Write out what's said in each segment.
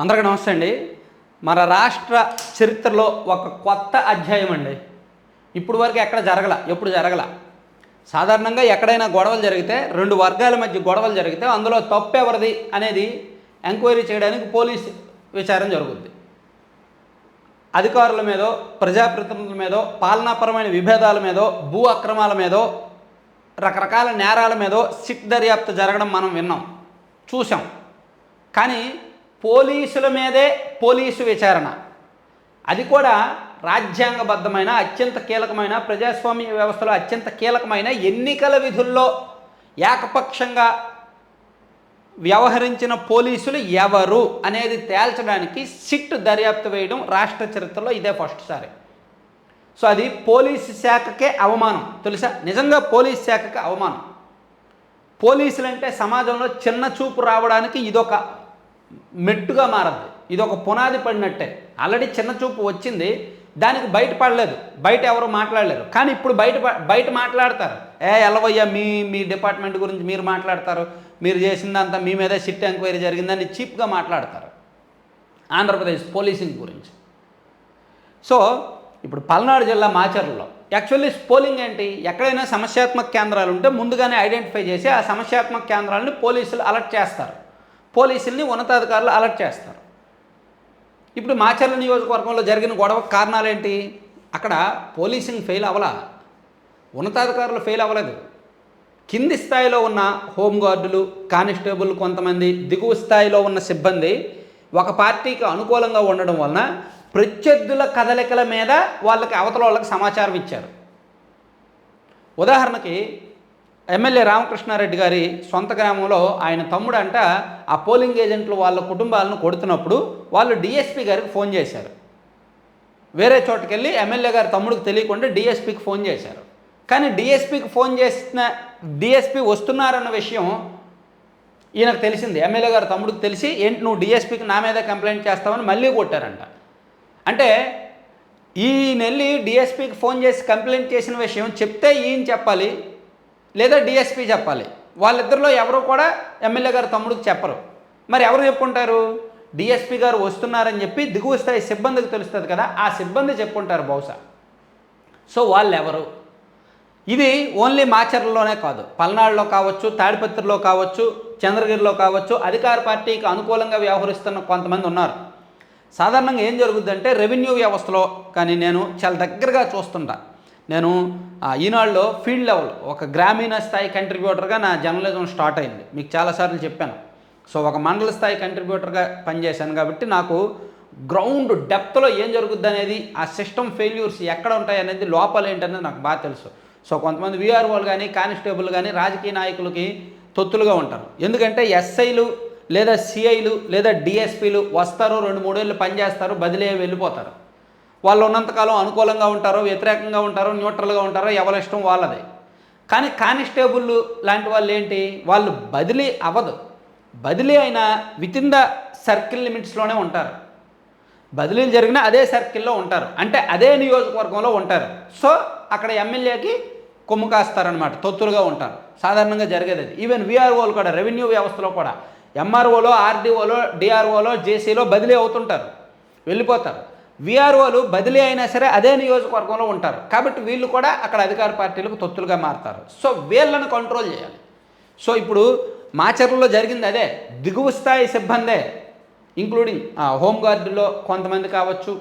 అందరికీ నమస్తే అండి. మన రాష్ట్ర చరిత్రలో ఒక కొత్త అధ్యాయం అండి. ఇప్పుడు వరకు ఎక్కడ జరగల ఎప్పుడు జరగల? సాధారణంగా ఎక్కడైనా గొడవలు జరిగితే రెండు వర్గాల మధ్య గొడవలు జరిగితే అందులో తప్పెవరిది అనేది ఎంక్వైరీ చేయడానికి పోలీస్ విచారణ జరుగుద్ది. అధికారుల మీదో ప్రజాప్రతినిధుల మీదో పాలనాపరమైన విభేదాల మీదో భూ అక్రమాల మీదో రకరకాల నేరాల మీదో సిట్ దర్యాప్తు జరగడం మనం విన్నాం చూసాం కానీ పోలీసుల మీదే పోలీసు విచారణ. అది కూడా రాజ్యాంగబద్ధమైన అత్యంత కీలకమైన ప్రజాస్వామ్య వ్యవస్థలో అత్యంత కీలకమైన ఎన్నికల విధుల్లో ఏకపక్షంగా వ్యవహరించిన పోలీసులు ఎవరు అనేది తేల్చడానికి సిట్ దర్యాప్తు వేయడం రాష్ట్ర చరిత్రలో ఇదే ఫస్ట్ సారి. సో అది పోలీసు శాఖకే అవమానం. తెలుసా? నిజంగా పోలీస్ శాఖకి అవమానం. పోలీసులంటే సమాజంలో చిన్న చూపు రావడానికి ఇదొక మెట్టుగా మారద్ది. ఇది ఒక పునాది పడినట్టే. ఆల్రెడీ చిన్న చూపు వచ్చింది. దానికి బయట పడలేదు. బయట ఎవరు మాట్లాడలేరు. కానీ ఇప్పుడు బయట బయట మాట్లాడతారు. ఏ ఎలవయ్యా మీ మీ డిపార్ట్మెంట్ గురించి మీరు మాట్లాడతారు. మీరు చేసిందంతా మీ మీదే సిట్ ఎంక్వైరీ జరిగిందని చీప్గా మాట్లాడతారు. ఆంధ్రప్రదేశ్ పోలీసింగ్ గురించి. సో ఇప్పుడు పల్నాడు జిల్లా మాచర్లలో యాక్చువల్లీ పోలింగ్ ఏంటి? ఎక్కడైనా సమస్యాత్మక కేంద్రాలు ఉంటే ముందుగానే ఐడెంటిఫై చేసి ఆ సమస్యాత్మక కేంద్రాలని పోలీసులు అలర్ట్ చేస్తారు. పోలీసుల్ని ఉన్నతాధికారులు అలర్ట్ చేస్తారు. ఇప్పుడు మాచర్ల నియోజకవర్గంలో జరిగిన గొడవ కారణాలు ఏంటి అక్కడ పోలీసింగ్ ఫెయిల్ అవ్వలా. ఉన్నతాధికారులు ఫెయిల్ అవ్వలేదు. కింది స్థాయిలో ఉన్న హోంగార్డులు కానిస్టేబుల్ కొంతమంది దిగువ స్థాయిలో ఉన్న సిబ్బంది ఒక పార్టీకి అనుకూలంగా ఉండడం వలన ప్రత్యర్థుల కదలికల మీద వాళ్ళకి అవతల వాళ్ళకి సమాచారం ఇచ్చారు. ఉదాహరణకి ఎమ్మెల్యే రామకృష్ణారెడ్డి గారి సొంత గ్రామంలో ఆయన తమ్ముడు అంట ఆ పోలింగ్ ఏజెంట్లు వాళ్ళ కుటుంబాలను కొడుతున్నప్పుడు వాళ్ళు డిఎస్పీ గారికి ఫోన్ చేశారు. వేరే చోటుకి వెళ్ళి ఎమ్మెల్యే గారి తమ్ముడికి తెలియకుండా డిఎస్పీకి ఫోన్ చేశారు. కానీ డిఎస్పీకి ఫోన్ చేసిన డిఎస్పీ వస్తున్నారన్న విషయం ఈయనకు తెలిసింది. ఎమ్మెల్యే గారి తమ్ముడికి తెలిసి ఏంటి నువ్వు డిఎస్పీకి నా మీద కంప్లైంట్ చేస్తావని మళ్ళీ కొట్టారంట. అంటే ఈయన వెళ్ళి డిఎస్పీకి ఫోన్ చేసి కంప్లైంట్ చేసిన విషయం చెప్తే ఈయన చెప్పాలి లేదా డిఎస్పీ చెప్పాలి. వాళ్ళిద్దరిలో ఎవరు కూడా ఎమ్మెల్యే గారు తమ్ముడికి చెప్పరు. మరి ఎవరు చెప్పుకుంటారు? డిఎస్పీ గారు వస్తున్నారని చెప్పి దిగువ స్థాయి సిబ్బందికి తెలుస్తుంది కదా ఆ సిబ్బంది చెప్పుకుంటారు బహుశా. సో వాళ్ళు ఎవరు ఇది ఓన్లీ మాచర్లలోనే కాదు. పల్నాడులో కావచ్చు తాడిపత్రిలో కావచ్చు చంద్రగిరిలో కావచ్చు అధికార పార్టీకి అనుకూలంగా వ్యవహరిస్తున్న కొంతమంది ఉన్నారు. సాధారణంగా ఏం జరుగుద్దంటే రెవెన్యూ వ్యవస్థలో కానీ నేను చాలా దగ్గరగా చూస్తుంటా. నేను ఆ, ఈనాడులో ఫీల్డ్ లెవెల్ ఒక గ్రామీణ స్థాయి కంట్రిబ్యూటర్గా నా జర్నలిజం స్టార్ట్ అయింది. మీకు చాలాసార్లు చెప్పాను. సో ఒక మండల స్థాయి కంట్రిబ్యూటర్గా పనిచేశాను కాబట్టి నాకు గ్రౌండ్ డెప్త్లో ఏం జరుగుద్ది అనేది ఆ సిస్టమ్ ఫెయిల్యూర్స్ ఎక్కడ ఉంటాయి అనేది లోపాలు ఏంటనేది నాకు బాగా తెలుసు. సో కొంతమంది వీఆర్ఓలు కానీ కానిస్టేబుల్ కానీ రాజకీయ నాయకులకి తొత్తులుగా ఉంటారు. ఎందుకంటే ఎస్ఐలు లేదా సిఐలు లేదా డిఎస్పీలు వస్తారు రెండు మూడేళ్ళు పనిచేస్తారు బదిలీ వెళ్ళిపోతారు. వాళ్ళు ఉన్నంతకాలం అనుకూలంగా ఉంటారో వ్యతిరేకంగా ఉంటారో న్యూట్రల్గా ఉంటారో ఎవరి ఇష్టం వాళ్ళది. కానీ కానిస్టేబుల్ లాంటి వాళ్ళు ఏంటి? వాళ్ళు బదిలీ అవ్వదు. బదిలీ అయినా విత్ ఇన్ ద సర్కిల్ లిమిట్స్లోనే ఉంటారు. బదిలీలు జరిగినా అదే సర్కిల్లో ఉంటారు. అంటే అదే నియోజకవర్గంలో ఉంటారు. సో అక్కడ ఎమ్మెల్యేకి కొమ్ము కాస్తారనమాట తొత్తులుగా ఉంటారు. సాధారణంగా జరిగేది అది. ఈవెన్ విఆర్ఓలు కూడా రెవెన్యూ వ్యవస్థలో కూడా. ఎంఆర్ఓలో ఆర్డీఓలో డిఆర్ఓలో జేసీలో బదిలీ అవుతుంటారు. వెళ్ళిపోతారు. విఆర్ఓలు బదిలీ అయినా సరే అదే నియోజకవర్గంలో ఉంటారు. కాబట్టి వీళ్ళు కూడా అక్కడ అధికార పార్టీలకు తొత్తులుగా మారుతారు. సో వీళ్ళను కంట్రోల్ చేయాలి. సో ఇప్పుడు మాచర్లలో జరిగింది అదే. దిగువ స్థాయి సిబ్బందే ఇంక్లూడింగ్ హోంగార్డులో కొంతమంది కావచ్చు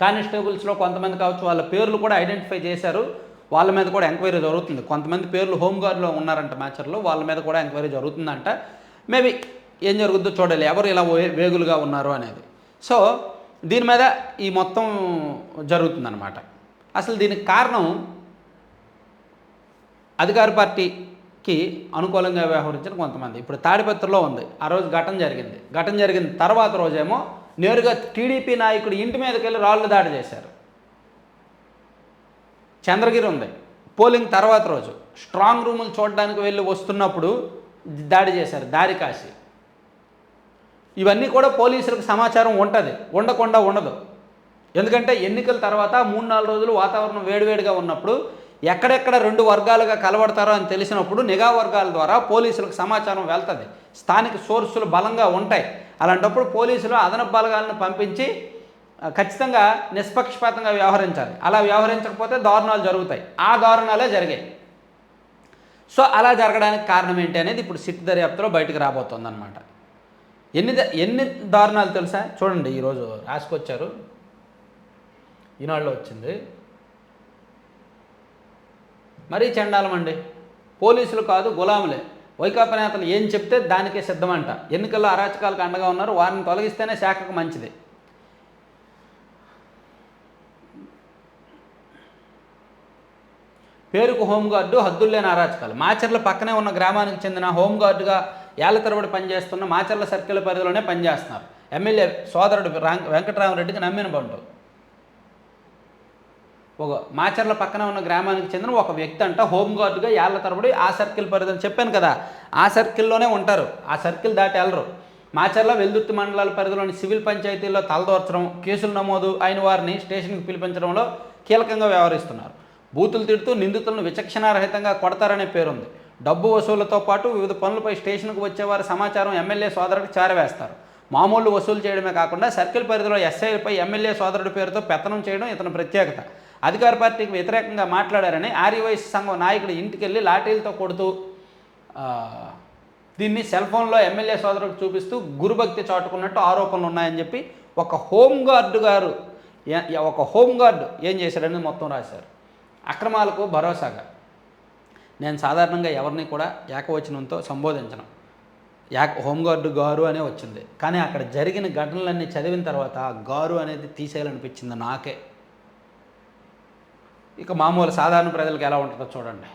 కానిస్టేబుల్స్లో కొంతమంది కావచ్చు వాళ్ళ పేర్లు కూడా ఐడెంటిఫై చేశారు. వాళ్ళ మీద కూడా ఎంక్వైరీ జరుగుతుంది. కొంతమంది పేర్లు హోంగార్డులో ఉన్నారంట మ్యాచర్లో వాళ్ళ మీద కూడా ఎంక్వైరీ జరుగుతుందంట. మేబీ ఏం జరుగుద్దో చూడాలి. ఎవరు ఇలా వేగులుగా ఉన్నారు అనేది. సో దీని మీద ఈ మొత్తం జరుగుతుందన్నమాట. అసలు దీనికి కారణం అధికార పార్టీకి అనుకూలంగా వ్యవహరించిన కొంతమంది. ఇప్పుడు తాడిపత్రిలో ఉంది. ఆ రోజు ఘటన జరిగింది. ఘటన జరిగిన తర్వాత రోజేమో నేరుగా టీడీపీ నాయకుడు ఇంటి మీదకి వెళ్ళి రాళ్ళు దాడి చేశారు. చంద్రగిరి ఉంది. పోలింగ్ తర్వాత రోజు. స్ట్రాంగ్ రూములు చూడడానికి వెళ్ళి వస్తున్నప్పుడు దాడి చేశారు. దారి కాసి. ఇవన్నీ కూడా పోలీసులకు సమాచారం ఉంటుంది. ఉండకుండా ఉండదు. ఎందుకంటే ఎన్నికల తర్వాత మూడు నాలుగు రోజులు వాతావరణం వేడివేడిగా ఉన్నప్పుడు ఎక్కడెక్కడ రెండు వర్గాలుగా కలబడతారో అని తెలిసినప్పుడు నిఘా వర్గాల ద్వారా పోలీసులకు సమాచారం వెళ్తుంది. స్థానిక సోర్సులు బలంగా ఉంటాయి. అలాంటప్పుడు పోలీసులు అదనపు బలగాలను పంపించి ఖచ్చితంగా నిష్పక్షపాతంగా వ్యవహరించాలి. అలా వ్యవహరించకపోతే దారుణాలు జరుగుతాయి. ఆ దారుణాలే జరిగాయి. సో అలా జరగడానికి కారణం ఏంటి అనేది ఇప్పుడు సిట్ దర్యాప్తులో బయటకు రాబోతుంది అనమాట ఎన్ని ద- ఎన్ని దారుణాలు తెలుసా? చూడండి ఈరోజు రాసుకొచ్చారు. ఈనాడులో వచ్చింది. మరీ చండాలమండి పోలీసులు కాదు గులాములే. వైకాపా నేతలు ఏం చెప్తే దానికే సిద్ధమంట. ఎన్నికల్లో అరాచకాలకు అండగా ఉన్నారు వారిని తొలగిస్తేనే శాఖకు మంచిది. పేరుకు హోంగార్డు హద్దుల్లేని అరాచకాలు. మాచర్ల పక్కనే ఉన్న గ్రామానికి చెందిన హోంగార్డుగా ఏళ్ళ తరబడి పనిచేస్తున్న మాచర్ల సర్కిల్ పరిధిలోనే పనిచేస్తున్నారు. ఎమ్మెల్యే సోదరుడు వెంకటరామరెడ్డికి నమ్మిన బంటు. ఒక మాచర్ల పక్కన ఉన్న గ్రామానికి చెందిన ఒక వ్యక్తి అంట హోంగార్డుగా ఏళ్ళ తరబడి ఆ సర్కిల్ పరిధిని చెప్పాను కదా ఆ సర్కిల్లోనే ఉంటారు. ఆ సర్కిల్ దాటి వెళ్ళరు మాచర్ల వెల్దుర్తి మండలాల పరిధిలోని సివిల్ పంచాయతీల్లో తలదోర్చడం కేసులు నమోదు అయిన వారిని స్టేషన్కి పిలిపించడంలో కీలకంగా వ్యవహరిస్తున్నారు. బూతులు తిడుతూ నిందితులను విచక్షణారహితంగా కొడతారనే పేరుంది. డబ్బు వసూళ్ళతో పాటు వివిధ పనులపై స్టేషన్కు వచ్చేవారి సమాచారం ఎమ్మెల్యే సోదరుడికి చేరవేస్తారు. మామూలు వసూలు చేయడమే కాకుండా సర్కిల్ పరిధిలో ఎస్ఐలపై ఎమ్మెల్యే సోదరుడి పేరుతో పెత్తనం చేయడం ఇతని ప్రత్యేకత. అధికార పార్టీకి వ్యతిరేకంగా మాట్లాడారని ఆర్యవైశ్య సంఘం నాయకుడు ఇంటికి వెళ్ళి లాఠీలతో కొడుతూ దీన్ని సెల్ ఫోన్లో ఎమ్మెల్యే సోదరుడికి చూపిస్తూ గురుభక్తి చాటుకున్నట్టు ఆరోపణలు ఉన్నాయని చెప్పి ఒక హోమ్ గార్డు గారు ఒక హోమ్ గార్డు ఏం చేశాడని మొత్తం రాశారు. అక్రమాలకు భరోసాగా. నేను సాధారణంగా ఎవరిని కూడా ఏకవచనంతో సంబోధించను. యాక్ హోంగార్డు గారు అనే వచ్చింది. కానీ అక్కడ జరిగిన ఘటనలన్నీ చదివిన తర్వాత ఆ గారు అనేది తీసేయాలనిపించింది నాకే. ఇక మామూలు సాధారణ ప్రజలకు ఎలా ఉంటుందో చూడండి.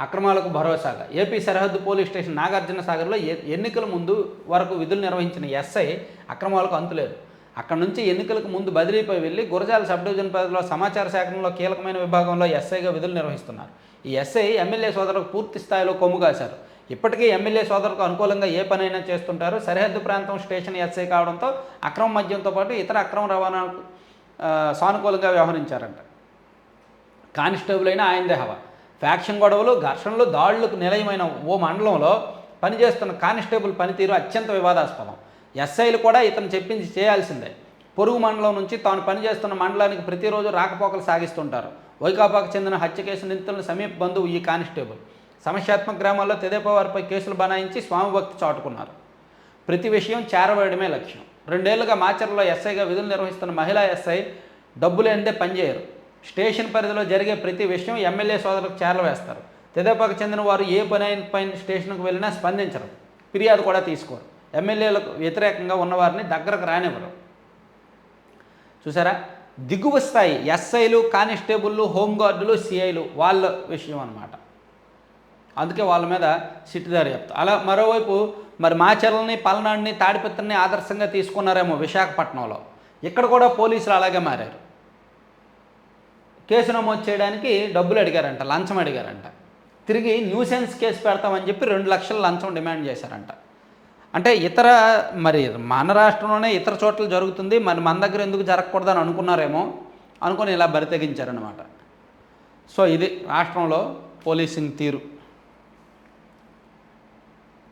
అక్రమాలకు భరోసాగా. ఏపీ సరిహద్దు పోలీస్ స్టేషన్ నాగార్జున సాగర్లో ఎన్నికల ముందు వరకు విధులు నిర్వహించిన ఎస్ఐ అక్రమాలకు అంతులేదు. అక్కడ నుంచి ఎన్నికలకు ముందు బదిలీపై వెళ్ళి గురజాల సబ్ డివిజన్ పరిధిలో సమాచార సేకరణలో కీలకమైన విభాగంలో ఎస్ఐగా విధులు నిర్వహిస్తున్నారు. ఈ ఎస్ఐ ఎమ్మెల్యే సోదరులకు పూర్తి స్థాయిలో కొమ్ము కాశారు. ఇప్పటికీ ఎమ్మెల్యే సోదరులకు అనుకూలంగా ఏ పనైనా చేస్తుంటారు. సరిహద్దు ప్రాంతం స్టేషన్ ఎస్ఐ కావడంతో అక్రమ మద్యంతో పాటు ఇతర అక్రమ రవాణాకు సానుకూలంగా వ్యవహరించారంట. కానిస్టేబుల్ అయిన ఆయనదే హవా. ఫ్యాక్షన్ గొడవలు ఘర్షణలు దాడులకు నిలయమైన ఓ మండలంలో పనిచేస్తున్న కానిస్టేబుల్ పనితీరు అత్యంత వివాదాస్పదం. ఎస్ఐలు కూడా ఇతను చెప్పింది చేయాల్సిందే. పొరుగు మండలం నుంచి తాను పనిచేస్తున్న మండలానికి ప్రతిరోజు రాకపోకలు సాగిస్తుంటారు. వైకాపాకు చెందిన హత్య కేసు నిందితులను సమీప బంధువు ఈ కానిస్టేబుల్. సమస్యాత్మక గ్రామాల్లో తెదేపా వారిపై కేసులు బనాయించి స్వామిభక్తి చాటుకున్నారు. ప్రతి విషయం చేరవేయడమే లక్ష్యం. రెండేళ్ళుగా మాచర్లో ఎస్ఐగా విధులు నిర్వహిస్తున్న మహిళా ఎస్ఐ డబ్బు లేనిదే పనిచేయరు స్టేషన్ పరిధిలో జరిగే ప్రతి విషయం ఎమ్మెల్యే సోదరులకు చేరవేస్తారు. తెదేపాకు చెందిన వారు ఏ పని అయిన పైన స్టేషన్కు వెళ్ళినా స్పందించరు. ఫిర్యాదు కూడా తీసుకోరు. ఎమ్మెల్యేలకు వ్యతిరేకంగా ఉన్నవారిని దగ్గరకు రానివ్వరు. చూసారా? దిగువ స్థాయి ఎస్ఐలు కానిస్టేబుళ్ళు హోంగార్డులు సిఐలు వాళ్ళ విషయం అన్నమాట. అందుకే వాళ్ళ మీద సిట్టిదారి చెప్తా. అలా మరోవైపు మరి మాచర్లని పల్నాడుని తాడిపత్రిని ఆదర్శంగా తీసుకున్నారేమో విశాఖపట్నంలో. ఇక్కడ కూడా పోలీసులు అలాగే మారారు. కేసు నమోదు చేయడానికి డబ్బులు అడిగారంట లంచం అడిగారంట. తిరిగి న్యూసెన్స్ కేసు పెడతామని చెప్పి రెండు లక్షల లంచం డిమాండ్ చేశారంట. అంటే ఇతర మరి మన రాష్ట్రంలోనే ఇతర చోట్ల జరుగుతుంది మరి మన దగ్గర ఎందుకు జరగకూడదని అనుకున్నారేమో అనుకొని ఇలా బరితెగించారనమాట సో ఇది రాష్ట్రంలో పోలీసింగ్ తీరు.